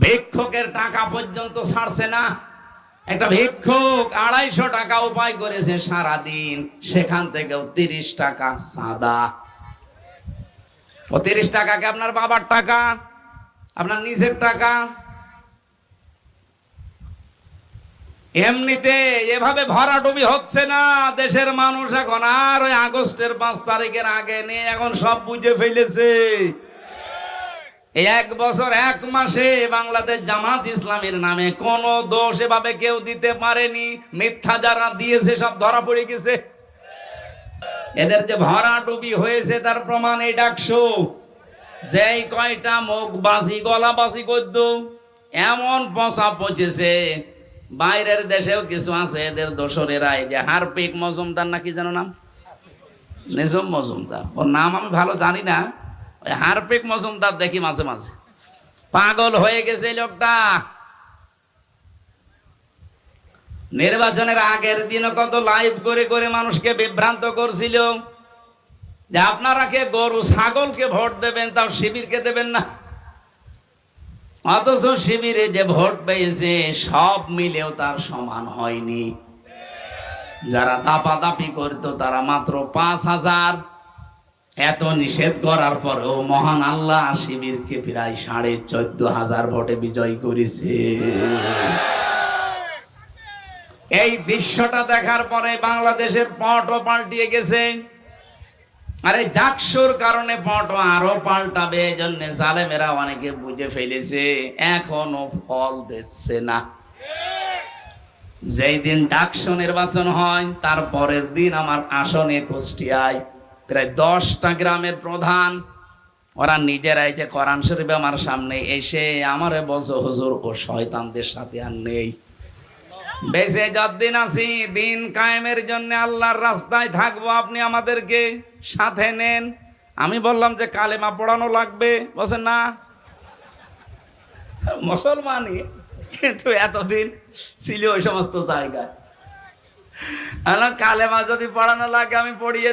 ভিক্ষুকের টাকা পর্যন্ত ছাড়ছে না। একটা ভিক্ষুক আড়াইশো টাকা উপায় করেছে সারা দিন সেখান থেকেও তিরিশ টাকা সাদা। ও তিরিশ টাকা কি আপনার বাবার টাকা? আপনার নিজের টাকা? এমনিতে এভাবে ভরাডুবি হচ্ছে না, দেশের মানুষ এখন আর ওই আগস্টের পাঁচ তারিখের আগে নিয়ে এখন সব বুঝে ফেলেছে। এক বছর, এক মাসে বাংলাদেশ জামাত ইসলামের নামে কোন দোষ এভাবে কেউ দিতে পারেনি। মিথ্যা যারা দিয়েছে, সব ধরা পড়ে গেছে। এদের যে ভরাডুবি হয়েছে, তার প্রমাণ এই ডাকশো যেই কয়টা মুখ বাসি গলা বাসি করত, এমন পচা পচেছে। বাইরের দেশেও কিছু আছে, এদের দোসরেরা এই যে হারপিক মজুমদার নাকি জানো নাম? নিজম মজুমদার। ওর নাম আমি ভালো জানি না। ওই হারপিক মজুমদার দেখি মাঝে মাঝে। পাগল হয়ে গেছে লোকটা। নির্বাচনের আগের দিনও কত লাইভ করে করে মানুষকে বিভ্রান্ত করছিল। যে আপনারা কে গরু ছাগলকে ভোট দেবেন, তাও শিবিরকে দেবেন না। অথচ শিবিরে যে ভোট পেয়েছে, সব মিলেও তার সমান হয়নি। যারা দাপাদাপি করতো, তারা মাত্র পাঁচ হাজার। এত নিষেধ করার পরেও মহান আল্লাহ শিবিরকে প্রায় সাড়ে চোদ্দ হাজার ভোটে বিজয় করেছে। এই দৃশ্যটা দেখার পরে বাংলাদেশের পটও পাল্টিয়ে গেছে। আরে জাকসুর কারণে পটও আরও পাল্টাবে এই জন্য জালেমেরা অনেকে বুঝে ফেলেছে, এখনও ফল দিচ্ছে না। যেই দিন ডাকসু নির্বাচন হয়, তার পরের দিন আমার আসনে কুষ্টিয়ায় প্রায় দশটা গ্রামের প্রধান। ওরা নিজেরাই যে কোরআন শরীফ আমার সামনে এসে আমারে বলছো, হুজুর, ও শয়তানদের সাথে আর নেই। বেঁচে যতদিন আছি, দিন কায়েমের জন্য আল্লাহর রাস্তায় থাকব, আপনি আমাদেরকে সাথে নেন। আমি বললাম যে কালেমা পড়ানো লাগবে। বলছেন না। মুসলমানই কিন্তু এতদিন ছিল ওই সমস্ত জায়গায়। কালেমা যদি পড়ানো লাগে, আমি পড়িয়ে